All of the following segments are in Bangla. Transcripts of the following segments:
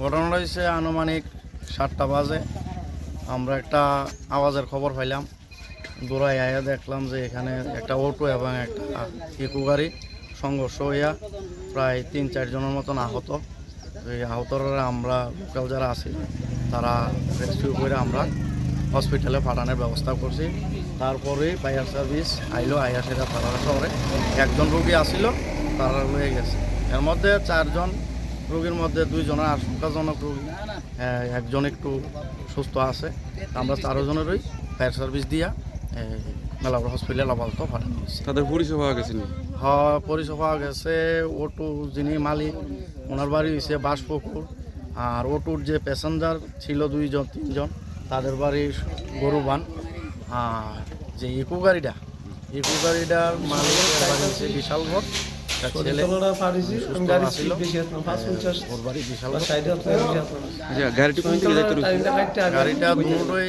ঘটনাটা হচ্ছে আনুমানিক সাতটা বাজে। আমরা একটা আওয়াজের খবর পাইলাম। দৌড়াই আয়া দেখলাম যে এখানে একটা অটো এবং একটা ইকো গাড়ি সংঘর্ষ হইয়া প্রায় তিন চারজনের মতন আহত। এই আহতরা আমরা, লোকাল যারা আছি, তারা রেস্কিউ করে আমরা হসপিটালে পাঠানোর ব্যবস্থা করছি। তারপরে ফায়ার সার্ভিস আইলো, আইয়া সেটা তারা শহরে। একজন রোগী আসিল, তারা লয়ে গেছে। এর মধ্যে চারজন রোগীর মধ্যে দুইজনের আশঙ্কাজনক রোগী। হ্যাঁ, একজন একটু সুস্থ আছে আমরা চারজনেরই ফায়ার সার্ভিস দিয়া মেলাপুর হসপিটাল আপাতত পাঠানো হয়েছে। তাদের পরিচয় পাওয়া গেছে হ্যাঁ পরিষেবা পাওয়া গেছে অটো যিনি মালিক ওনার বাড়ি হয়েছে বাসপুকুর আর অটোর যে প্যাসেঞ্জার ছিল দুইজন তিনজন তাদের বাড়ি গরুবান আর যে ইকো গাড়িটা ইকো গাড়িটার মালিকের বাড়ি হচ্ছে বিশাল বিশাল আচ্ছা গাড়িটি কোন দিকে যাইতে গাড়িটা দুটোই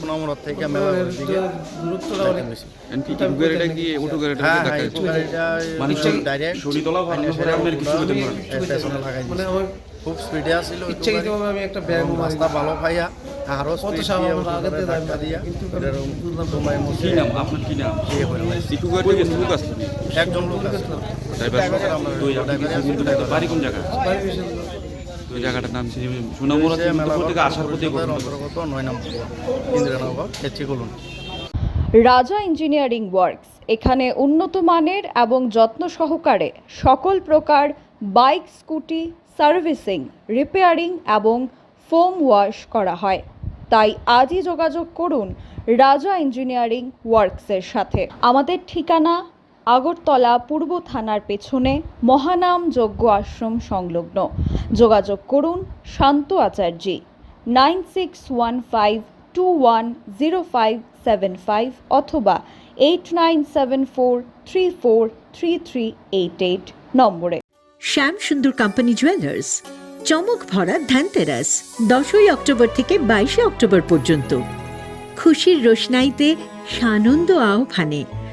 পুনামুড়ার থেকে মেলা দিকে যাইতে হয়েছে। এনপি গাড়িটা কি অটো গাড়িটা হ্যাঁ হ্যাঁ দিচ্ছে? গাড়িটা মানে ডাইরেক্ট শরীরতলা ভাঙার পরে আপনার কিছু হতে পারে না। পেছনে লাগাই মানে আমার খুব স্পিডে আসছিল ইচ্ছাকৃতভাবে আমি একটা ব্যাগ রাস্তা ভালো পাইয়া আরও কত সামনে থেকে ধাক্কা দিয়া। এরকম তোমায় মুছে নাম? আপনার কি নাম? ইয়ে করে ফেলেছে। ইকো গাড়িতে লোক আসতো একজন লোক আছে। ড্রাইভার আমরা তো ড্রাইভার কিন্তু বাড়ি কোন জায়গা? বাড়ি বেশি ওই জায়গাটার নাম ছিল থেকে আসার পথে অন্তর্গত নয় নম্বর ইন্দিরানগর এচি রাজা ইঞ্জিনিয়ারিং ওয়ার্কস এখানে উন্নত মানের এবং যত্ন সহকারে সকল প্রকার বাইক স্কুটি সার্ভিসিং রিপেয়ারিং এবং ফোম ওয়াশ করা হয়। তাই আজই যোগাযোগ করুন রাজা ইঞ্জিনিয়ারিং ওয়ার্কসের সাথে। আমাদের ঠিকানা আগরতলা পূর্ব থানার পেছনে মহানাম যজ্ঞ আশ্রম সংলগ্ন। যোগাযোগ করুন Shanta Acharya, nine six one five two one zero five seven five অথবা eight nine seven four three four three three eight eight নম্বরে। শ্যাম সুন্দর কোম্পানি জুয়েলার্স, চমক ভরা ধ্যানতেরাস, দশই অক্টোবর থেকে বাইশে অক্টোবর পর্যন্ত। খুশির রোশনাইতে সানন্দ আহ্বানে